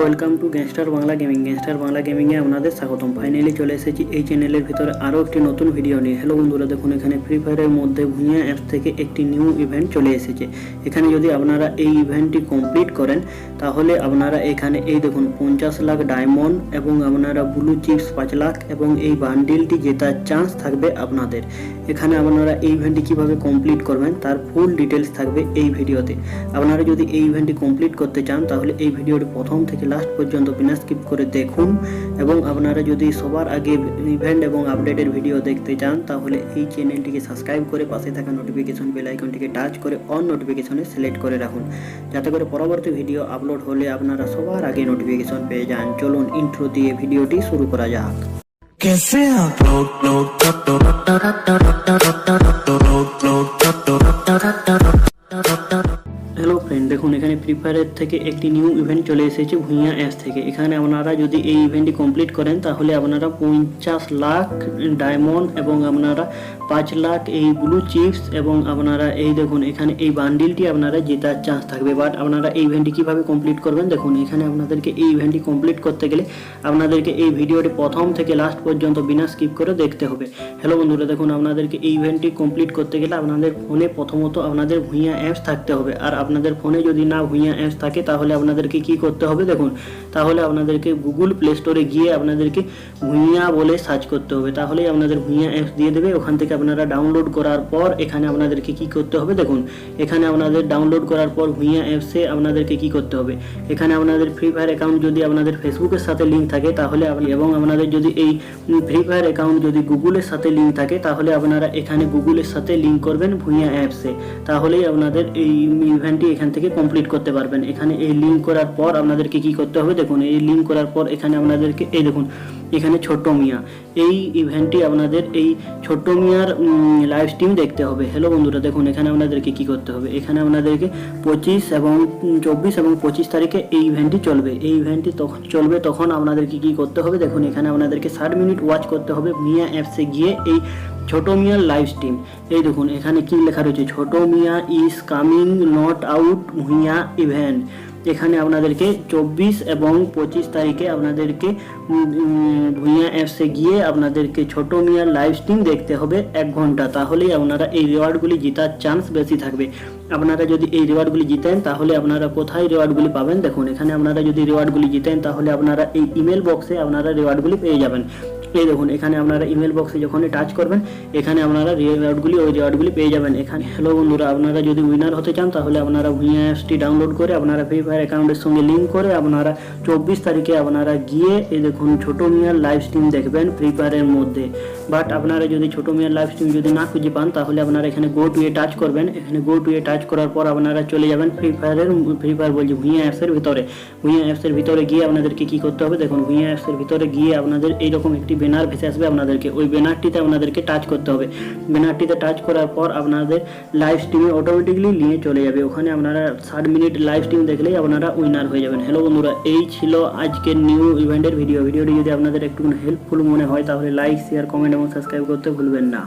Welcome to gangster Bangla gaming. Gangster Bangla গেমিংয়ে আপনাদের স্বাগতম। Finally চলে এসেছি এই চ্যানেলের ভিতরে আরও একটি নতুন ভিডিও নিয়ে। হ্যালো বন্ধুরা, দেখুন এখানে ফ্রি ফায়ারের মধ্যে ভুঁইয়া অ্যাপস থেকে একটি নিউ ইভেন্ট চলে এসেছে। এখানে যদি আপনারা এই ইভেন্টটি কমপ্লিট করেন, তাহলে আপনারা এখানে এই দেখুন, পঞ্চাশ লাখ ডায়মন্ড এবং আপনারা ব্লু চিপস পাঁচ লাখ এবং এই বান্ডিলটি জেতার চান্স থাকবে আপনাদের। এখানে আপনারা এই ইভেন্টটি কীভাবে কমপ্লিট করবেন, তার ফুল ডিটেলস থাকবে এই ভিডিওতে আপনারা যদি এই ইভেন্টটি কমপ্লিট করতে চান, তাহলে এই ভিডিওটি প্রথম থেকে লাস্ট পর্যন্ত বিনা স্কিপ করে দেখুন এবং আপনারা যদি সবার আগে ইভেন্ট এবং আপডেটের ভিডিও দেখতে চান তাহলে এই চ্যানেলটিকে সাবস্ক্রাইব করে পাশে থাকা নোটিফিকেশন বেল আইকনটিকে টাচ করে অন নোটিফিকেশনে সিলেক্ট করে রাখুন যাতে করে পরবর্তী ভিডিও আপলোড হলে আপনারা সবার আগে নোটিফিকেশন পেয়ে যান চলুন ইন্ট্রো দিয়ে ভিডিওটি শুরু করা যাক कैसे आप लोग लोग ফায়ারের থেকে একটি নিউ ইভেন্ট চলে এসেছে ভুঁইয়া অ্যাপস থেকে। এখানে আপনারা যদি এই ইভেন্টটি কমপ্লিট করেন, তাহলে আপনারা পঞ্চাশ লাখ ডায়মন্ড এবং আপনারা পাঁচ লাখ এই ব্লু চিপস এবং আপনারা এই দেখুন, এখানে এই বান্ডিলটি আপনারা জেতার চান্স থাকবে। বাট আপনারা এই ইভেন্টটি কীভাবে কমপ্লিট করবেন? দেখুন, এখানে আপনাদেরকে এই ইভেন্টটি কমপ্লিট করতে গেলে আপনাদেরকে এই ভিডিওটি প্রথম থেকে লাস্ট পর্যন্ত বিনা স্কিপ করে দেখতে হবে। হ্যালো বন্ধুরা, দেখুন, আপনাদেরকে এই ইভেন্টটি কমপ্লিট করতে গেলে আপনাদের ফোনে প্রথমত আপনাদের ভুঁইয়া অ্যাপস থাকতে হবে। আর আপনাদের ফোনে যদি না ভুঁইয়া অ্যাপস থাকে, তাহলে আপনাদেরকে কি করতে হবে দেখুন, তাহলে আপনাদেরকে গুগল প্লে স্টোরে গিয়ে আপনাদেরকে ভুঁইয়া বলে সার্চ করতে হবে। তাহলেই আপনাদের ভুঁইয়া অ্যাপস দিয়ে দেবে, ওখান থেকে আপনারা ডাউনলোড করার পর এখানে আপনাদেরকে কি করতে হবে দেখুন, এখানে আপনাদের ডাউনলোড করার পর ভুঁইয়া অ্যাপসে আপনাদেরকে কি করতে হবে, এখানে আপনাদের ফ্রি ফায়ার অ্যাকাউন্ট যদি আপনাদের ফেসবুকের সাথে লিঙ্ক থাকে, তাহলে আপনি এবং আপনাদের যদি এই ফ্রি ফায়ার অ্যাকাউন্ট যদি গুগলের সাথে লিঙ্ক থাকে, তাহলে আপনারা এখানে গুগলের সাথে লিঙ্ক করবেন ভুঁইয়া অ্যাপসে তাহলেই আপনাদের এই ইভেন্টটি এখান থেকে কমপ্লিট করতে পারবেন। এখানে এই লিঙ্ক করার পর আপনাদেরকে কি করতে হবে? দেখুন, এই লিঙ্ক করার পর এখানে আপনাদেরকে, এই দেখুন, এখানে ছোট্ট মিয়া। এই ইভেন্টটি আপনাদের এই ছোট্ট মিয়ার লাইভ স্ট্রিম দেখতে হবে। হ্যালো বন্ধুরা, দেখুন, এখানে আপনাদেরকে কি করতে হবে? এখানে আপনাদেরকে পঁচিশ এবং চব্বিশ এবং পঁচিশ তারিখে এই ইভেন্টটি চলবে। এই ইভেন্টটি তখন চলবে, তখন আপনাদেরকে কি করতে হবে? দেখুন, এখানে আপনাদেরকে ষাট মিনিট ওয়াচ করতে হবে। মিয়া অ্যাপসে গিয়ে এই ছোট মিয়ার লাইভ স্ট্রিম এই দেখুন, এখানে কি লেখা রয়েছে? ছোট মিয়া is coming not out Bhuiyan event এখানে আপনাদেরকে চব্বিশ এবং পঁচিশ তারিখে আপনাদেরকে ভুঁইয়া অ্যাপসে গিয়ে আপনাদেরকে ছোট মিয়ার লাইভ স্ট্রিম দেখতে হবে এক ঘণ্টা। তাহলেই আপনারা এই রিওয়ার্ডগুলি জেতার চান্স বেশি থাকবে। আপনারা যদি এই রিওয়ার্ডগুলি জিতেন, তাহলে আপনারা কোথায় রিওয়ার্ডগুলি পাবেন? দেখুন, এখানে আপনারা যদি রিওয়ার্ডগুলি জিতেন, তাহলে আপনারা এই ইমেল বক্সে আপনারা রিওয়ার্ডগুলি পেয়ে যাবেন। এই দেখুন, এখানে আপনারা ইমেল বক্সে যখনই টাচ করবেন, এখানে আপনারা রিওয়ার্ডগুলি ওই রিওয়ার্ডগুলি পেয়ে যাবেন। এখানে হ্যালো বন্ধুরা, আপনারা যদি উইনার হতে চান, তাহলে আপনারা অ্যাপসটি ডাউনলোড করে আপনারা ফ্রি ফায়ার অ্যাকাউন্টের সঙ্গে লিঙ্ক করে আপনারা চব্বিশ তারিখে আপনারা গিয়ে, এই দেখুন, ছোটো মিয়ার লাইভ স্ট্রিম দেখবেন ফ্রি ফায়ারের মধ্যে। বাট আপনারা যদি ছোটো মিয়ার লাইভ স্ট্রিম যদি না খুঁজে পান, তাহলে আপনারা এখানে গো টু এ টাচ করবেন। এখানে গো টু এ টাচ করার পর আপনারা চলে যাবেন ফ্রি ফায়ারের ফ্রি ফায়ার বলছি ভুঁইয়া অ্যাপসের ভিতরে। ভুঁইয়া অ্যাপসের ভিতরে গিয়ে আপনাদেরকে কি করতে হবে? দেখুন ভুঁইয়া অ্যাপসের ভিতরে গিয়ে আপনাদের এইরকম একটি ব্যানার ভেসে আসবে আপনাদেরকে। ওই ব্যানারটিতে আপনাদেরকে টাচ করতে হবে। ব্যানারটিতে টাচ করার পর আপনাদের লাইভ স্ট্রিমে অটোমেটিকলি নিয়ে চলে যাবে। ওখানে আপনারা ষাট মিনিট লাইভ স্ট্রিম দেখলেই আপনারা উইনার হয়ে যাবেন। হ্যালো বন্ধুরা, এই ছিল আজকের নিউ ইভেন্টের ভিডিও ভিডিওটি যদি আপনাদের একটু হেল্পফুল মনে হয়, তাহলে লাইক শেয়ার কমেন্ট এবং সাবস্ক্রাইব করতে ভুলবেন না।